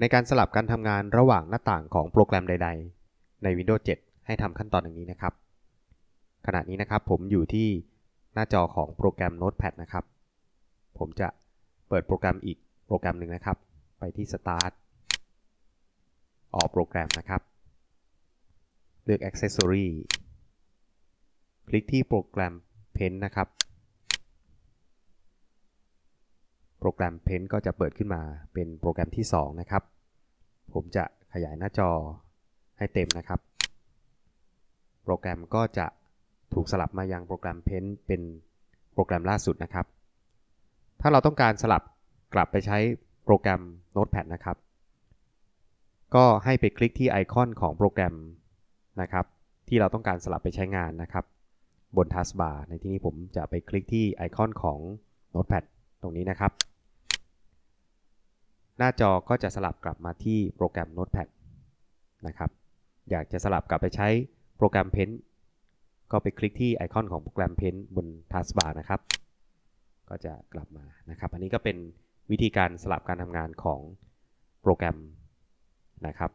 ในการสลับการทำงานระหว่างหน้าต่างของโปรแกรมใด ๆ ใน Windows 7 ให้ทำขั้นตอนอย่างนี้นะครับ ขณะนี้นะครับผมอยู่ที่หน้าจอของโปรแกรม Notepad นะครับ ผมจะเปิดโปรแกรมอีกโปรแกรมหนึ่งนะครับ ไปที่ Start ออกโปรแกรมนะครับ เลือก Accessory คลิกที่โปรแกรม Pen นะครับ โป รแกรม Pen ก็จะเปิดขึ้นมาเป็นโปรแกรมที่ 2 นะครับ ผมจะขยายหน้าจอให้เต็มนะครับ โปรแกรมก็จะถูกสลับมายังโปรแกรม Pen เป็นโปรแกรมล่าสุดนะครับ ถ้าเราต้องการสลับกลับไปใช้โปรแกรม Notepad นะครับ ก็ให้ไปคลิกที่ไอคอนของโปรแกรมนะครับ ที่เราต้องการสลับไปใช้งานนะครับ บนทัสบาร์ในที่นี้ผมจะไปคลิกที่ไอคอนของ Notepad ตรงนี้นะครับ หน้าจอก็จะสลับกลับมาที่โปรแกรม Notepad นะครับ อยากจะสลับกลับไปใช้โปรแกรม Pen ก็ไปคลิกที่ไอคอนของโปรแกรม Pen บนทัสบาร์นะครับ ก็จะกลับมานะครับ อันนี้ก็เป็นวิธีการสลับการทำงานของโปรแกรมนะครับ